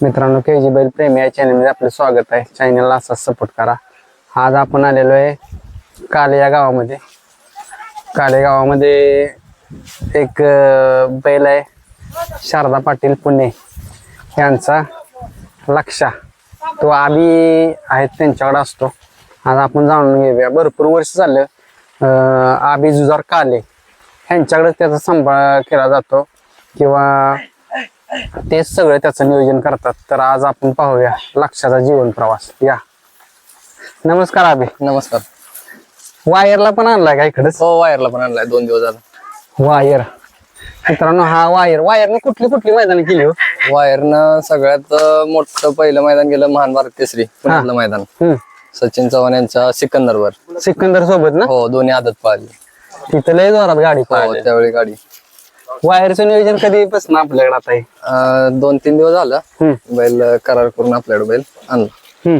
मित्रांनो के जी बैल प्रेमी या चॅनलमध्ये आपलं स्वागत आहे. चॅनलला असा सपोर्ट करा. आज आपण आलेलो आहे काले या गावामध्ये. काले गावामध्ये एक बैल आहे शारदा पाटील पुणे. यांचा लक्षा. तो आबी आहेत त्यांच्याकडे असतो. आज आपण जाणून घेऊया. भरपूर वर्ष झालं आबी जुजार काले. यांच्याकडे त्याचा सांभाळ केला जातो. किंवा तेच सगळं त्याचं नियोजन करतात. तर आज आपण पाहूया लक्षाचा जीवन प्रवास. या. नमस्कार अभि नमस्कार. वायरला पण आणलाय का इकडच? हो वायरला पण आणलाय दोन दिवस झाला. वायर. मित्रांनो हा वायर. वायरने कुठली कुठली मैदान केली हो? वायरनं सगळ्यात अं, मोठं पहिलं मैदान गेलं महान भारत केसरी पुण्यातलं मैदान. हम्म. सचिन चव्हाण यांच्या सिकंदरवर. सिकंदर सोबत ना? हो दोन्ही आदत पाहिली तिथं लय जोरात गाडी हो पळाली. त्यावेळी गाडी. वायरचं नियोजन कधीपासून आपल्याकडे आता आहे अं, दोन तीन दिवस झालं. बैल करार करून आपल्याकडे बैल आणला हम्म.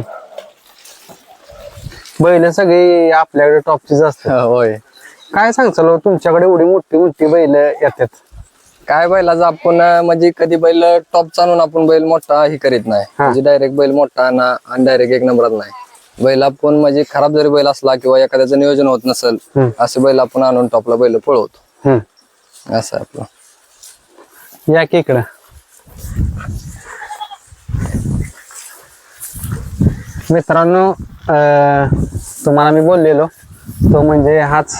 बैल सगळी आपल्याकडे टॉपचीच असतात होय काय सांगचाल हो, तुमच्याकडे एवढी मोठी मोठी बैल येतात काय बैलाचं आपण अं, म्हणजे कधी बैल टॉप आणून आपण बैल मोठा ही करीत नाही हा. म्हणजे डायरेक्ट बैल मोठा आणा आणि डायरेक्ट एक नंबरात नाही बैल आपण म्हणजे खराब जरी बैल असला किंवा एखाद्याचं नियोजन होत नसेल हम्म. असे बैल आपण आणून टॉपला बैल पळवतो हम्म. असं आपलं. या की इकडं. मित्रांनो तुम्हाला मी बोललेलो तो म्हणजे हाच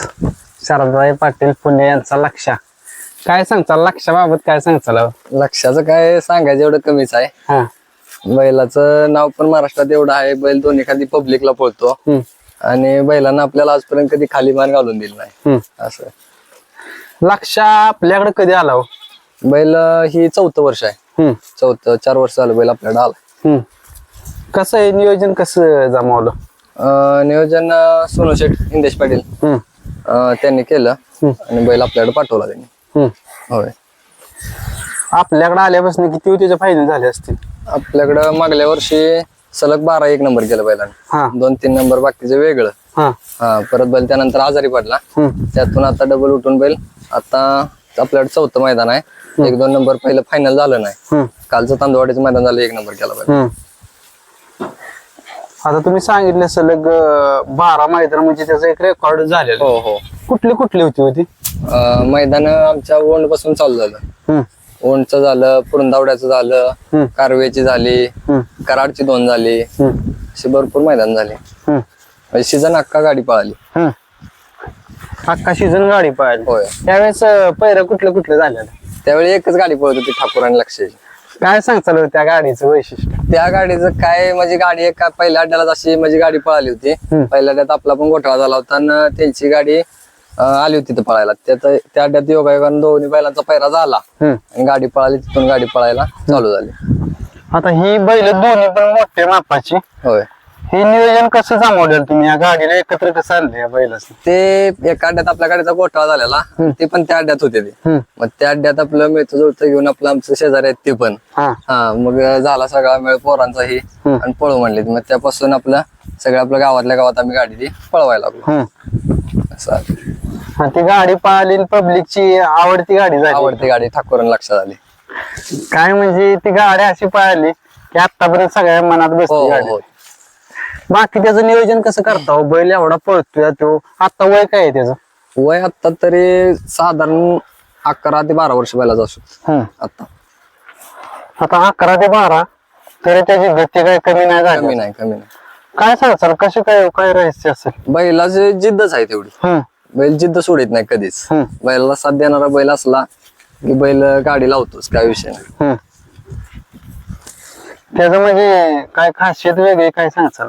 शारदाबाई पाटील पुणे यांचा लक्षा. काय सांगचाल लक्षाबाबत काय सांगचाल हो? लक्षाचं काय सांगायचं एवढं कमीच आहे. हा. बैलाचं नाव पण महाराष्ट्रात एवढं आहे बैल दोन्ही खाली पब्लिकला पळतो. आणि बैलांना आपल्याला आजपर्यंत कधी खाली मान घालून दिलं नाही. असं. लक्षा आपल्याकडे कधी आला हो? बैल ही चौथं वर्ष आहे. हम्म, चौथं चार वर्ष झालं बैल आपल्याकडे आला हम्म. कसं आहे नियोजन? कसं जमावलं? अं, नियोजन अं, सोनू शेठ इंदेश पाटील हम्म, अं, त्यांनी केलं. आणि बैल आपल्याकडे पाठवला त्यांनी. हम्म. होय. आपल्याकडे आल्यापासून किती त्याचे फायदे झाले असतील? आपल्याकडं मागल्या वर्षी सलग बारा एक नंबर केलं बैलाने. हा. दोन तीन नंबर बाकीचं वेगळं. हा. हा परत बैल त्यानंतर आजारी पडला. हम्म, त्यातून आता डबल उठून बैल आता आपल्याकडे चौथं मैदान आहे. एक दोन नंबर पहिलं फायनल झालं नाही. कालचं तांदवाडीचं मैदान झालं एक नंबर केला हम्म. आता तुम्ही सांगितलं सलग अं, बारा मैदान म्हणजे त्याचं एक रेकॉर्ड झालेलं. हो हो. कुठली कुठली होती होती अं, मैदान आमच्या ओंडपासून चालू झालं. हम्म, ओंडचं झालं पुरंदावड्याचं झालं. कारवेची झाली हम्म, कराडची दोन झाली. हम्म, अशी भरपूर मैदान झाले. हम्म, म्हणजे सीझन अख्खा गाडी पळाली. हम्म. अख्खा सीझन गाडी पाहिली होय. त्यावेळेस पैर कुठलं कुठलं झालेलं त्यावेळी एकच गाडी पळत होती ठाकूर आणि लक्षाची काय सांगताल त्या गाडीचं वैशिष्ट्य? त्या गाडीचं काय म्हणजे गाडी एक पहिल्या अड्ड्याला अशी म्हणजे गाडी पळाली होती. पहिल्या अड्ड्यात आपला पण घोटाळा झाला होता आणि त्यांची गाडी आली होती तिथं पळायला. त्यात त्या अड्ड्यात योगायोगानं दोन्ही बैलांचा पैरा झाला. आणि गाडी पळाली तिथून गाडी पळायला चालू झाली. आता ही बैल दोन्ही पण मोठे मापाची. होय. हे नियोजन कसं जमावलेलं तुम्ही? या गाडीला एकत्र कसं आणलं या बैलाचं. ते एका अड्ड्यात आपल्या गाडीचा घोटाळा झालेला. ते पण त्या अड्ड्यात होते ते. हम्म. मग त्या अड्ड्यात आपलं मिळतं जुळतं घेऊन आपलं आमचं शेजारी आहेत ते पण. हा. हा मग झाला सगळा मेळ पोरांचाही हम्म. आणि पळू म्हणले मग त्यापासून आपलं सगळं आपल्या गावातल्या गावात आम्ही गाडी ती पळवायला लागलो. हम्म. असं आहे. आणि ती गाडी पळाली पब्लिकची आवडती गाडी झाली. आवडती गाडी ठाकूरन लक्षात आली. काय म्हणजे ती गाडी अशी पळाली की आतापर्यंत सगळ्या मनात हो बसली हो गाडी. हो. बाकी त्याचं नियोजन कसं करता हो? बैल एवढा पळतोय तो. आता वय काय आहे त्याचं? वय आता तरी साधारण अकरा ते बारा वर्ष पहिलाच असू हम्म. आता आता अकरा ते बारा तरी त्याची गती काही कमी नाही कमी झाली नाही कमी नाही. काय सांगचाल कशी काय काय रहस्य असेल? बैलाची जिद्दच आहे तेवढी. बैल जिद्द सोडित नाही कधीच. हम्म. बैलाला साथ देणारा बैल असला की बैल गाडी लावतोच काय विषय नाही. हम्म. त्याचं म्हणजे काय खासियत वेगळी काय सांगचाल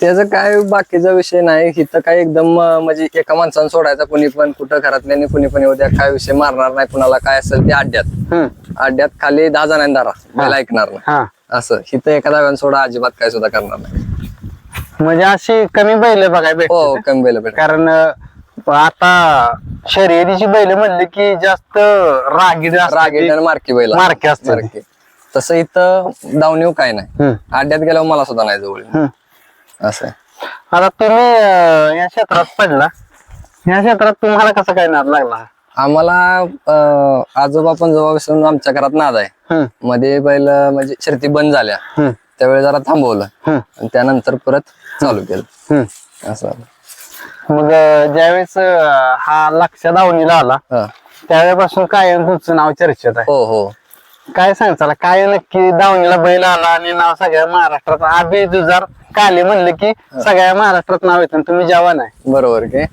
त्याचं काय बाकीचा विषय नाही. इथं काय एकदम म्हणजे एका माणसानं सोडायचा कुणी पण कुठं घरातल्याने कुणी पण येऊ द्या. काय विषय मारणार नाही कुणाला काय असेल ते अड्ड्यात. अड्ड्यात खाली दहा जणांनी दारा बैल ऐकणार नाही. हा. असं. इथं एका दाव्यानं सोडा अजिबात काय सुद्धा करणार नाही. म्हणजे अशी कमी बैल बघायला हो भेटते कमी बैल भेट कारण आता शर्यतीची बैल म्हणले की जास्त रागीड रागीट ती. आणि मार्की बैल. मारकी असतात. तसं इथं दावणीव काय नाही. अड्ड्यात गेल्यावर मला सुद्धा नाही जवळ. असं आहे. आता तुम्ही अं, या क्षेत्रात पडला. या क्षेत्रात तुम्हाला कसं काय नाद लागला? आम्हाला अं, आजोबा पण जेव्हापासून आमच्या घरात नाद आहे. हम्म, मध्ये बैल अं, म्हणजे शर्ती बंद झाल्या. हम्म, त्यावेळी जरा थांबवलं. हम्म, आणि त्यानंतर परत चालू केलं. हम्म. असं मग अं, ज्यावेळेस अं, हा लक्ष दावणीला आला हा. त्यावेळेपासून कायम तुमचं नाव चर्चेत आहे. हो हो. काय सांगताला काय नक्की दावणीला बैल आला आणि नाव सगळ्या महाराष्ट्रात आबी जुजार काले म्हणलं की सगळ्या महाराष्ट्रात नाव येतं आणि तुम्ही जवान आहे. बरोबर की.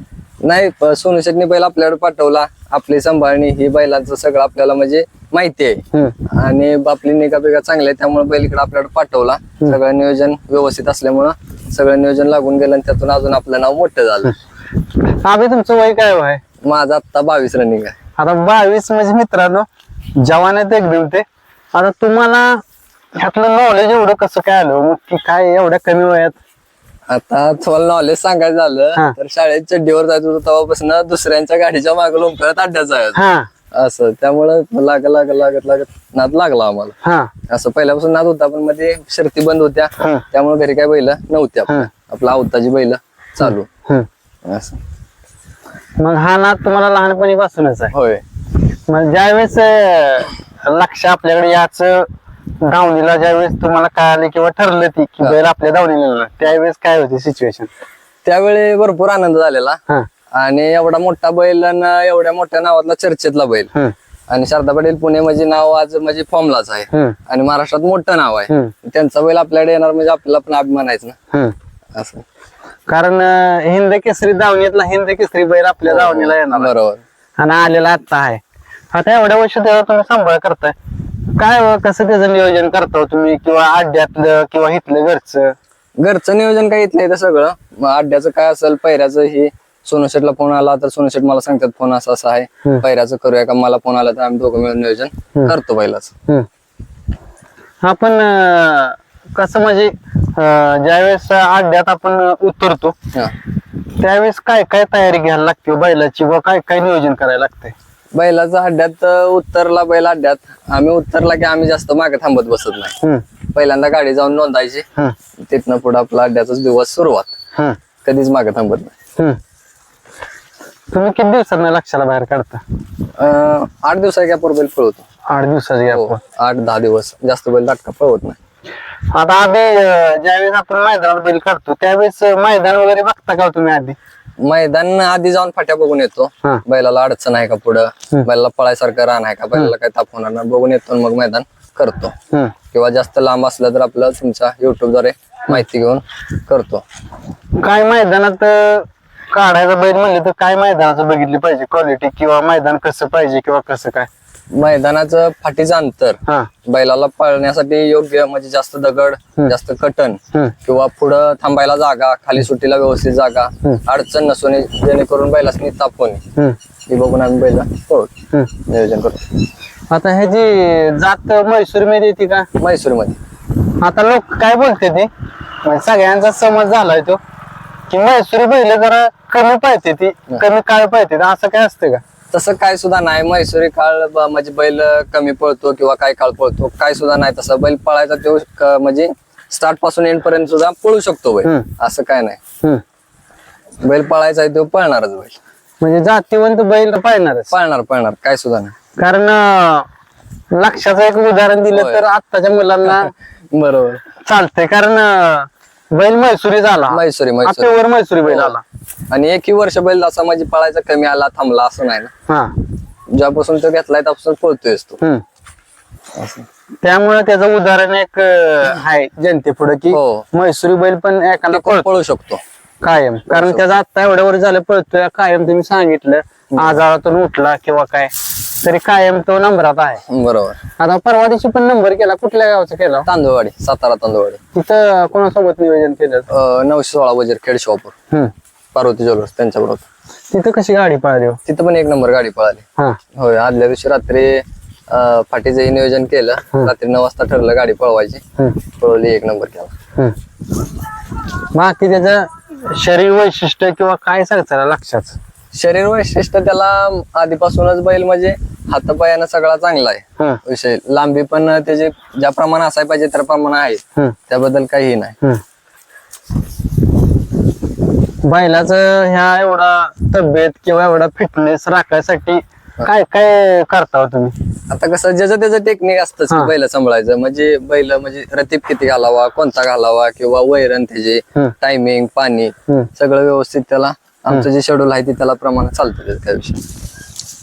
नाही प- सोनू शेटणी बैल आपल्याकडे पाठवला. आपली सांभाळणी ही बैलांचं सगळं आपल्याला म्हणजे माहिती आहे. हम्म, आणि आपली निगा बिगा चांगली आहे त्यामुळे बैल इकडे आपल्याकडे पाठवला. सगळं नियोजन व्यवस्थित असल्यामुळं सगळं नियोजन लागून गेलं आणि त्यातून अजून आपलं नाव मोठं झालं. आबी तुमचं वय काय आहे? माझं आत्ता बावीस रनिंग आहे. आता बावीस म्हणजे मित्रांनो जवान आहेत एकदम ते. आता तुम्हाला ह्यातलं नॉलेज एवढं कसं काय आलं? मग काय एवढ्या कमी वयात? आता तुम्हाला नॉलेज सांगायचं हा. झालं तर शाळेत चड्डीवर जायचं होतं तेव्हापासून दुसऱ्यांच्या गाडीच्या मागे लोंबकळत अड्ड्यात जायचं. हा. असं. त्यामुळं लाग लागत लागत लागत नाद लागला आम्हाला. हा. असं पहिल्यापासून नाद होता पण मध्ये शर्ती बंद होत्या. हं. त्यामुळे घरी काय बैल नव्हत्या. हं. आपला अवताची बैल चालू. हम्म. असं. मग हा नाद तुम्हाला लहानपणीपासूनच आहे. होय. मग ज्यावेळेस अं, लक्ष आपल्याकडे याच दावणीला ज्यावेळेस तुम्हाला कळाले किंवा ठरलं ती की बैल आपल्या येणार, त्यावेळेस काय होती सिच्युएशन त्यावेळी भरपूर आनंद झालेला. हा. आणि एवढा मोठा बैल आणि एवढ्या मोठ्या नावातला चर्चेतला बैल. हम्म, आणि शारदा पाटील पुणे म्हणजे नाव आज म्हणजे फॉर्मलाच आहे. हम्म, आणि महाराष्ट्रात मोठं नाव आहे. हम्म, त्यांचा बैल आपल्याकडे येणार म्हणजे आपल्याला पण अभिमानायचं ना. हम्म. असं. कारण अं, हिंद केसरी दावणीतला हिंद केसरी बैल आपल्या दावणीला येणार आहे. बरोबर. आणि आलेला आता आहे. आता एवढ्या वर्ष त्याला तुम्ही सांभाळ करताय. काय व, कसं त्याचं नियोजन करता हो तुम्ही? किंवा अड्ड्यातलं किंवा इथलं घरचं? घरचं नियोजन काय इथलं इथं सगळं. मग अड्ड्याचं काय असेल पैऱ्याचं हे. सोनू शेटला फोन आला तर सोनू शेट मला सांगतात फोन असं असं आहे. पैऱ्याचं करूया का? मला फोन आला तर आम्ही दोघं मिळून नियोजन करतो बैलाच. हम्म. आपण अं, कसं म्हणजे अं, ज्यावेळेस अड्ड्यात आपण उतरतो त्यावेळेस काय काय तयारी घ्यायला लागते हो बैलाची? व काय काय नियोजन करायला लागतंय? बैलाचा अड्ड्यात अं, उतरला बैल अड्ड्यात आम्ही उतरला की आम्ही जास्त मागे थांबत बसत नाही. पहिल्यांदा गाडी जाऊन नोंदायची. तिथनं पुढे आपला अड्ड्याचा दिवस सुरुवात. कधीच मागे थांबत नाही. तुम्ही किती दिवसांना लक्षाला बाहेर काढता? अं, आठ दिवसा गॅपवर बैल पळवतो. आठ दिवसाची हो, गॅप आठ दहा दिवस. जास्त बैल दाटका पळवत नाही. आता आधी अं, ज्यावेळेस आपण मैदानात बैल काढतो त्यावेळेस अं, मैदान वगैरे बघता का हो तुम्ही आधी? मैदान आधी जाऊन फाट्या बघून येतो. हा. बैलाला अडचण आहे का पुढं? बैलाला पळायसारखं रान आहे का? बैलाला काय ताप होणार नाही. बघून येतो आणि मग मैदान करतो. किंवा जास्त लांब असलं तर आपलं तुमच्या युट्यूबद्वारे माहिती घेऊन करतो. काय मैदानात अं, काढायचं बैल म्हणले तर काय मैदानाचं बघितली पाहिजे? क्वालिटी किंवा मैदान कसं पाहिजे किंवा कसं काय? मैदानाचं फाटीचं अंतर हा. बैलाला पळण्यासाठी योग्य म्हणजे जास्त दगड जास्त कटन किंवा पुढं थांबायला जागा खाली सुट्टीला व्यवस्थित जागा अडचण नसून जेणेकरून बैलासनी ताप होणे. हम्म, ही बघून आम्ही बैला. नियोजन करतो आता ह्याची जात म्हैसूरमध्ये येते का? म्हैसूरमध्ये आता लोक काय बोलते ते? म्हणजे सगळ्यांचा समज झालाय तो. की म्हैसूरी बैल जरा कमी पाहिजे ती कमी काळ पाहिजे असं काय असतं का? तसं काय सुद्धा नाही. म्हैसूरी काळ ब- म्हणजे बैल कमी पळतो किंवा काय काळ पळतो काय सुद्धा नाही. तसं बैल पळायचा तो क- म्हणजे स्टार्टपासून एंड पर्यंत सुद्धा पळू शकतो बैल. हम्म. असं काय नाही. हम्म. बैल पळायचा आहे तो पळणारच बैल. म्हणजे जातीवंत बैल पाळणारच. पळणार पळणार. काय सुद्धा नाही. कारण अं, लक्षाचं एक उदाहरण दिलं होय. तर आत्ताच्या मुलांना बरोबर. चालतंय. कारण अं, बैल म्हैसुरी झाला. म्हैसूरी आपल्यावर म्हैसुरी बैल हो. आला. आणि एकही वर्ष बैल असा म्हणजे पळायचा कमी आला थांबला असं नाही ना. हा. ज्यापासून तो घेतलाय त्यापासून पळतोयच तो. हम्म. असं. त्यामुळे त्याचं उदाहरण एक अं, आहे जनते पुढे की हो. म्हैसुरी बैल पण एखादा पळू शकतो. कायम. कारण त्याचा आता एवढ्या वर झालं पळतोय कायम तुम्ही सांगितलं. आजारातून उठला किंवा काय तरी कायम तो नंबरात आहे. बरोबर. आता परवा दिवशी पण नंबर केला कुठल्या गावचा केला? तांदूळवाडी सातारा तांदूळवाडी. तिथं कोणासोबत नियोजन केलं? अं, नऊशे सोळा वजीर खेड शॉपूर हम्म. पार्वती ज्वेलर्स त्यांच्याबरोबर. तिथं कशी गाडी पाहिली हो? तिथं पण एक नंबर गाडी पळाली. हा. होय आदल्या दिवशी रात्री अं, फाटीचंही नियोजन केलं. रात्री नऊ वाजता ठरलं गाडी पळवायची. हम्म. पळवली एक नंबर केला. हम्म. बाकी त्याचं शरीर वैशिष्ट्य किंवा काय सांगता लक्षात? शरीर वैशिष्ट्य त्याला आधीपासूनच बैल म्हणजे हातापायानं सगळा चांगला आहे. विषय लांबी पण त्याचे ज्या प्रमाणे असाय पाहिजे त्या प्रमाणे आहे. त्याबद्दल काही नाही. बैलाचं ह्या एवढा तब्येत किंवा एवढा फिटनेस राखायसाठी काय काय करता तुम्ही आता कसं ज्याचं त्याचं टेक्निक असतंच हा. बैल सांभाळायचं म्हणजे बैल म्हणजे रतीब किती घालावा कोणता घालावा किंवा वैरण त्याचे. टायमिंग पाणी. सगळं व्यवस्थित त्याला आमचं जे शेड्यूल आहे ते त्याला प्रमाणात चालतं त्याचं काय विषय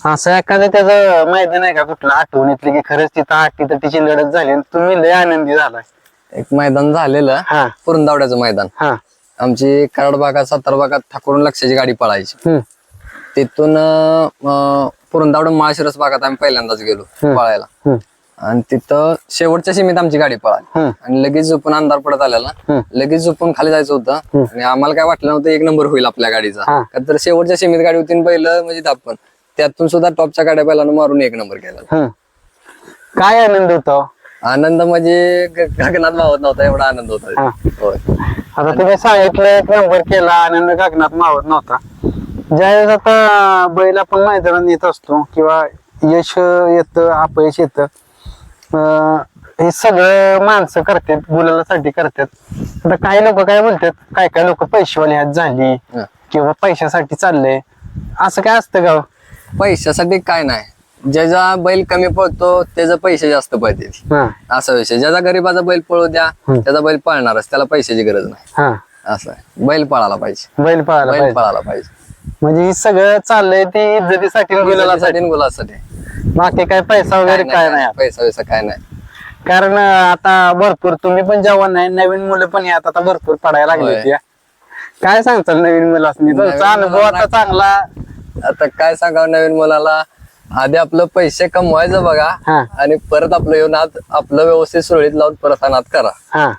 असं एखादं त्याचं मैदान आहे का कुठलं? आठवणीतलं की खरंच तिथं आठ तर तिची लढत झाली आणि तुम्ही लय आनंदी झालाय. एक मैदान झालेलं हा. पुरंदावड्याचं मैदान. हा. आमची कराड भागात सातारा भागात ठाकूरून लक्षाची गाडी पळायची. हम्म तिथून अं, पुरंदावड माळशिरस भागात आम्ही पहिल्यांदाच गेलो पळायला. हम्म आणि तिथं शेवटच्या सीमेत आमची गाडी पळाली. आणि लगेच झोपून अंधार पडत आलेला. लगेच झोपून खाली जायचं होतं. आणि आम्हाला काय वाटलं नव्हतं एक नंबर होईल आपल्या गाडीचा. हा. का तर शेवटच्या सीमेत गाडी होती पहिलं म्हणजे दापण त्यातून सुद्धा टॉपच्या गाड्या पहिल्यानं मारून एक नंबर केला. काय आनंद होता? आनंद म्हणजे ग- गगनात मावत नव्हता एवढा आनंद होता. हा. होय. आता तुम्ही सांगितलं एक नंबर केला आनंद गगनात मावत नव्हता. ज्यावेळेस आता बैल आपण मैदानात येत असतो किंवा यश येतं अपयश येतं अं, हे सगळं माणसं करतात गुलालासाठी करतात. आता काही लोक काय बोलतात काय काय लोक पैशावाली हात झाली हा. किंवा पैशासाठी चाललंय. असं काय असतं का? पैशासाठी काय नाही. ज्याचा बैल कमी पळतो त्याचा पैसे जास्त पळते हा. असा विषय. ज्याचा गरीबाचा बैल पळू द्या हम्म. त्याचा बैल पळणारच त्याला पैशाची गरज नाही. हा. असं आहे. बैल पळाला पाहिजे. बैल पळायला बैल पाहिजे. पळाला पाहिजे. म्हणजे हे सगळं चाललंय ते इज्जतीसाठी आणि गुलालासाठी गुलालासाठी आणि गुलासाठी. बाकी काय पैसा वगैरे काय नाही. पैसा वैसा काय नाही. कारण अं, आता भरपूर तुम्ही पण जवान आहे नवीन मुलं पण यात आता भरपूर पडायला लागली होय. काय सांगताल नवीन मुलासनी? नवीन तुमचा अनुभव मुलांना- आता चांगला. आता काय सांगावं नवीन मुलाला? आधी आपलं पैसे कमवायचं बघा हा. आणि परत आपलं येऊन आत आपलं व्यवस्थित सुरळीत लावून परत अनाथ करा. हा.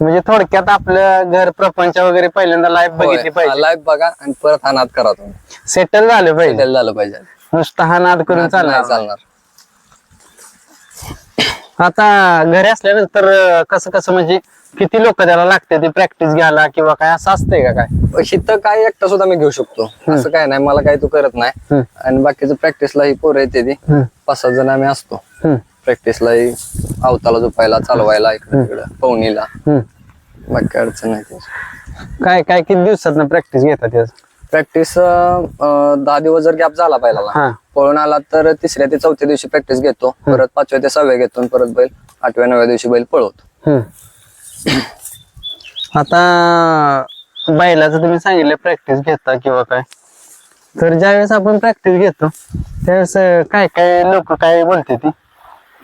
म्हणजे थोडक्यात आपलं घर प्रपंच वगैरे पहिल्यांदा लाईफ बघितली पाहिजे. लाईफ बघा आणि परत अनाथ करा तुम्ही. सेटल झालं पाहिजे. त्याला झालं पाहिजे. नुसता हा नाद करून नाही चालणार. चालणार. आता घरी असल्यानंतर अं, कसं कसं म्हणजे किती लोक त्याला लागते ते प्रॅक्टिस घ्यायला किंवा काय असं असतंय का काय? इथं काय एकटा सुद्धा मी घेऊ शकतो. असं काय नाही मला काही तू करत नाही. हम्म. आणि बाकीचं प्रॅक्टिसला ही पोरं येते ती. हम्म, पाच सात जण आम्ही असतो. हम्म, प्रॅक्टिसला अवताला झोपायला चालवायला इकडे तिकडं पवनीला. हम्म. बाकी अडचण नाही त्याची. काय काय किती दिवसात प्रॅक्टिस घेतात त्याच प्रॅक्टिस दहा दिवस जर गॅप झाला पहिला हा. पळून आला तर तिसऱ्या ते चौथ्या दिवशी प्रॅक्टिस घेतो. परत पाचव्या ते सहाव्या घेतो आणि परत बैल आठव्या नवव्या दिवशी बैल पळवतो. हम्म. आता बैलाचं तुम्ही सांगितलं प्रॅक्टिस घेता किंवा काय. तर ज्यावेळेस आपण प्रॅक्टिस घेतो त्यावेळेस अं, काय काय लोक काय बोलते ती?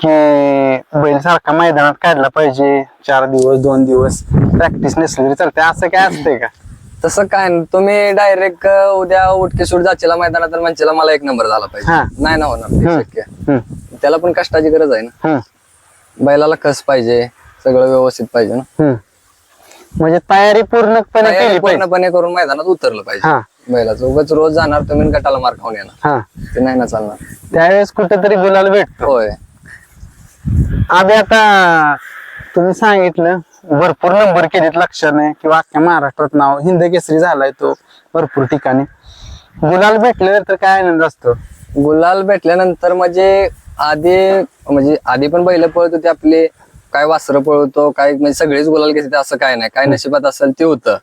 की बैल सारखा मैदानात काढला पाहिजे. चार दिवस दोन दिवस प्रॅक्टिस नसली तरी चालते असं काय असतंय का? तसं काय नाही. तुम्ही डायरेक्ट उद्या उठके सूट जाचेला मैदानात तर म्हणचेला मला एक नंबर झाला हा. पाहिजे नाही ना होणार ते हम्म. शक्य. हम्म, त्याला पण कष्टाची गरज आहे ना. हम्म, बैलाला कस पाहिजे सगळं व्यवस्थित पाहिजे ना. हम्म. म्हणजे तयारी पूर्णपणे तयारी केली पाहिजे. पूर्णपणे करून मैदानात उतरलं पाहिजे. हा. बैलाचं. उगाच रोज जाणार तुम्ही आणि गटाला मार खाऊन येणार. हा. ते नाही ना चालणार. त्यावेळेस कुठेतरी गुलाल भेटतो. होय. आधी आता तुम्ही सांगितलं भरपूर नंबर केलेत लक्षाने किंवा अख्ख्या महाराष्ट्रात नाव हिंद केसरी झालाय तो भरपूर ठिकाणी. गुलाल भेटल्यानंतर काय आनंद असतो? गुलाल भेटल्यानंतर म्हणजे आधी म्हणजे आधी पण बैल पळत होते आपले काय वासरं पळवतो काय म्हणजे सगळेच गुलाल घेते असं काय नाही. काय नशिबात असेल ते होतं.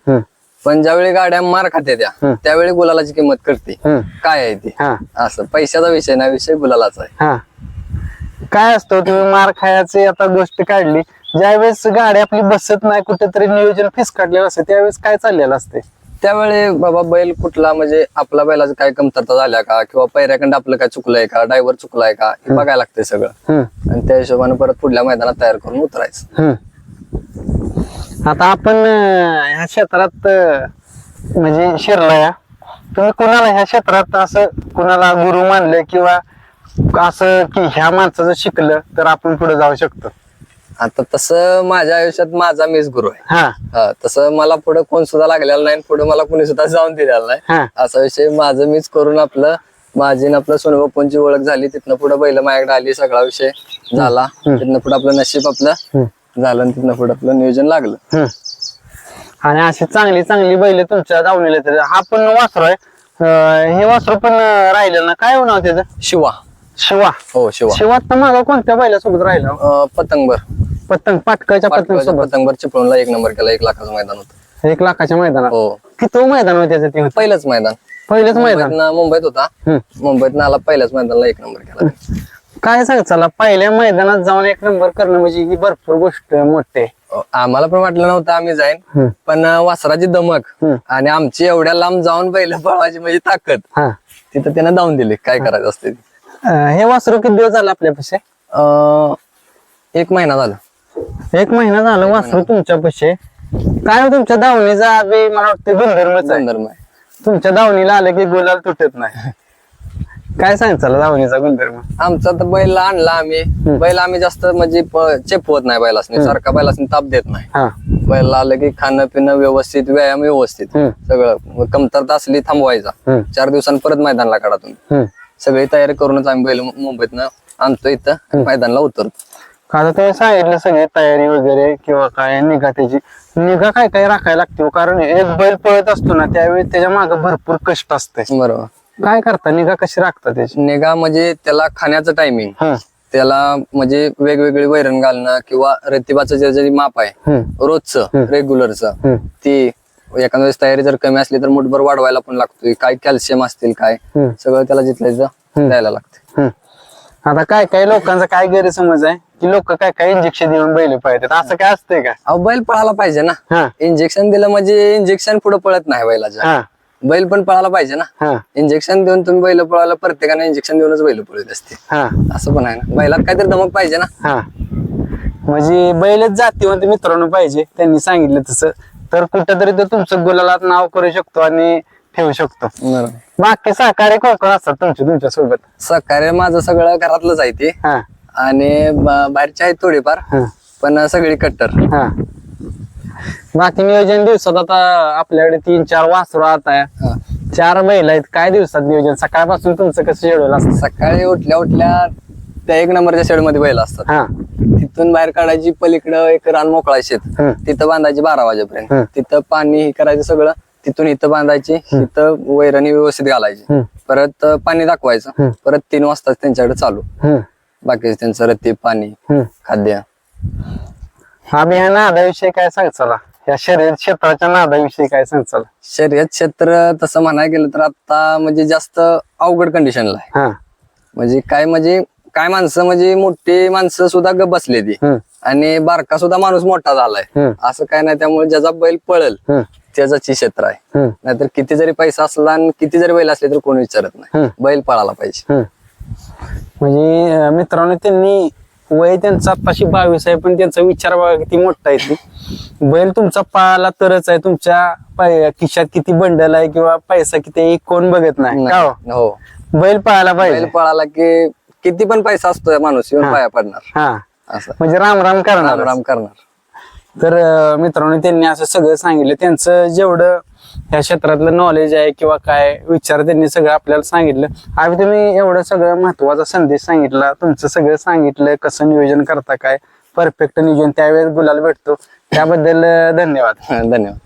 पण ज्यावेळी गाड्या मार खाते त्या. त्यावेळी गुलालाची किंमत करते काय आहे ती? असं पैशाचा विषय नाही विषय गुलालाचा आहे. काय असतो तुम्ही मार खायची आता गोष्ट काढली. ज्यावेळेस गाडी आपली बसत नाही कुठेतरी नियोजन फिसकाटलेलं असते त्यावेळेस काय चाललेलं असते? त्यावेळी बाबा बैल कुठला म्हणजे आपला बैलाचं काय कमतरता झाल्या का? किंवा पैऱ्याकडे आपलं काय चुकलंय का? ड्रायव्हर चुकलाय का? हे बघायला लागतंय सगळं. आणि त्या हिशोबाने परत पुढल्या मैदानात तयार करून उतरायचं. आता आपण अं, ह्या क्षेत्रात अं, म्हणजे शिरलाय तुम्ही कुणाला ह्या क्षेत्रात असं कुणाला गुरु मानले किंवा असं की ह्या माणसाचं शिकलं तर आपण पुढे जाऊ शकतो. आता तसं माझ्या आयुष्यात माझा मीच गुरु आहे. हा. हा तसं मला पुढे कोण सुद्धा लागलेला नाही पुढे मला कोणी सुद्धा जाऊन दिलेला नाही. हा. असा विषय माझं मीच करून आपलं माझी आणि आपलं सोनबापूंची ओळख झाली तिथनं पुढे बैल माझ्याकडे आली सगळा विषय झाला. तिथनं पुढे आपलं नशीब आपलं. झालं आणि तिथनं पुढे आपलं नियोजन लागलं. हम्म. आणि अशी चांगली चांगली बैल तुमच्या जाऊन तर हा पण वासरू आहे. अं, हे वासरू पण अं, राहिलेलं ना काय नाव त्याचं? शिवा. शिवा. हो शिवा. शिवा तर मागं कोणत्या बैलासोबत राहिला? अं, पतंगभर. पतंग पाटकाच्या पतंग सोबत पतंगभर चिपळूणला एक नंबर केला एक लाखाचं मैदान होतं. एक लाखाच्या मैदानात? हो. किती मैदान होतं त्याचं ते? होतं? पहिलंच मैदान. पहिलेच मैदान? मुंबईतनं- मुंबईत होता. हम्म. मुंबईत आला पहिल्याच मैदानाला एक नंबर केला. काय सांग चला पहिल्या मैदानात जाऊन एक नंबर करणं म्हणजे ही भरपूर गोष्ट मोठी आम्हाला पण वाटलं नव्हतं आम्ही जाईन. पण अं, वासराची दमक हम्म. आणि आमची एवढ्या लांब जाऊन पहिलं पळवायची म्हणजे ताकद. हा. तिथं त्यानं धावून दिली काय करायचं असते ते. हे वासरू किती दिवस झालं आपल्यापाशी? अं, एक महिना झाला. एक महिना झालं वासरू तुमच्यापाशी. काय हो तुमच्या दावणीचा आधी मला वाटतं गुणधर्मच आहे. संदर्भ आहे. तुमच्या दावणीला आलं की गुलाल तुटत नाही. काय सांग चला दावणीचा गुणधर्म आमचा तर बैल आणला आम्ही. बैल आम्ही जास्त म्हणजे प- चेपवत नाही बैलासनी. सारखा बैलासनी ताप देत नाही. हा. बैल आलं की खाणं पिणं व्यवस्थित व्यायाम व्यवस्थित. हम्म. सगळं. कमतरता असली थांबवायचा. हम्म. चार दिवसांनी परत मैदानला काढा तुम्ही. हम्म. सगळी तयारी करूनच आम्ही बैल मुंबईतनं आणतो इथं मैदानला उतरतो. आता तुम्ही सांगितलं सगळी तयारी वगैरे किंवा काय निघा त्याची निघा काय काय राखायला लागते हो. कारण एक बैल पळत असतो ना त्यावेळी त्याच्यामागे भरपूर कष्ट असते बरोबर. काय करता? निघा कशी राखता त्याची? निगा म्हणजे त्याला खाण्याचं टायमिंग. त्याला म्हणजे वेगवेगळी वैरण घालणं किंवा रतिबाचं जे जे माप आहे. रोजचं रेग्युलरचं. ती एखाद्या वेळेस तयारी जर कमी असली तर मुठभर वाढवायला पण लागतोय. काय कॅल्शियम असतील काय? हम्म. सगळं त्याला जिथल्या द्यायला लागते हम्म. आता काय काय लोकांचा काय गैरसमज आहे? की लोक काय काय इंजेक्शन देऊन बैल पाहिजेत असं काय असतंय का? अहो बैल पळायला पाहिजे ना. हा. इंजेक्शन दिलं म्हणजे इंजेक्शन पुढे पळत नाही बैलाच्या हा. बैल पण पळायला पाहिजे ना. हा. इंजेक्शन देऊन तुम्ही बैल पळायला प्रत्येकाने इंजेक्शन देऊनच बैल पळत असते. हा. असं पण आहे ना. बैलात काहीतरी दमक पाहिजे ना. हा. म्हणजे बैलच जातीवंत मित्रांनो पाहिजे. त्यांनी सांगितलं तसं. तर कुठंतरी तो तुमचं गुलालात नाव करू शकतो आणि ठेवू शकतो. बरोबर बाकी सहकार्य कोण कोण असतात तुमचे तुमच्यासोबत? सहकार्य माझं सगळं घरातलंच आहे ते. हा. आणि ब- बाहेरचे आहेत थोडेफार हा. पण सगळी कट्टर. हा. बाकी नियोजन दिवसात आता आपल्याकडे तीन चार वासरू आता हा. चार बैल आहेत. काय दिवसात नियोजन? सकाळपासून तुमचं कसं शेड्यूल असतं? सकाळी उठल्या उठल्या त्या एक नंबरच्या शेडमध्ये बैल असतात. हा. तिथून बाहेर काढायची पलीकडं एक रान मोकळा शेत. तिथं बांधायची बारा वाजेपर्यंत. तिथं पाणी हे करायचं सगळं तिथून इथं बांधायची इथं वैरणी व्यवस्थित घालायची. परत अं, पाणी दाखवायचं. परत तीन वाजता त्यांच्याकडे चालू. बाकी त्यांचं रत्ती पाणी खाद्य. आम्ही ह्या नादाविषयी काय सांग? चला. या शरीर क्षेत्राच्या नादाविषयी काय सांग? चला. शर्यत क्षेत्र तसं म्हणायला गेलं तर आता म्हणजे जास्त अवघड कंडिशनला आहे. हा. म्हणजे काय म्हणजे काय माणसं म्हणजे मोठी माणसं सुद्धा ग बसले ती. आणि बारका सुद्धा माणूस मोठा झालाय. असं काय नाही त्यामुळे ज्याचा बैल पळल त्याचाच क्षेत्र आहे. नाहीतर किती जरी पैसा असला आणि किती जरी बैल असले तर कोणी विचारत नाही. बैल पळाला पाहिजे. म्हणजे मित्रांनो त्यांनी वय त्यांचं आत्ताशी बावीस आहे पण त्यांचा विचार बघा किती मोठा आहे ते. बैल तुमचा पाळाला तरच आहे तुमच्या खिशात किती बंडल आहे किंवा पैसा किती कोण बघत नाही. का हो? बैल पाळायला बैल पाहिजे. पळाला की किती पण पैसा असतो माणूस येऊन. पाया पडणार. हा. असं. म्हणजे राम राम करणार. राम करणार. तर अं, मित्रांनो त्यांनी असं सगळं सांगितलं. त्यांचं जेवढं ह्या क्षेत्रातलं नॉलेज आहे किंवा काय विचार त्यांनी सगळं आपल्याला सांगितलं. आम्ही तुम्ही एवढं सगळं महत्त्वाचा संदेश सांगितला. तुमचं सगळं सांगितलं. कसं नियोजन करता काय? परफेक्ट नियोजन. त्यावेळेस गुलाल भेटतो. त्याबद्दल अं, धन्यवाद. धन्यवाद.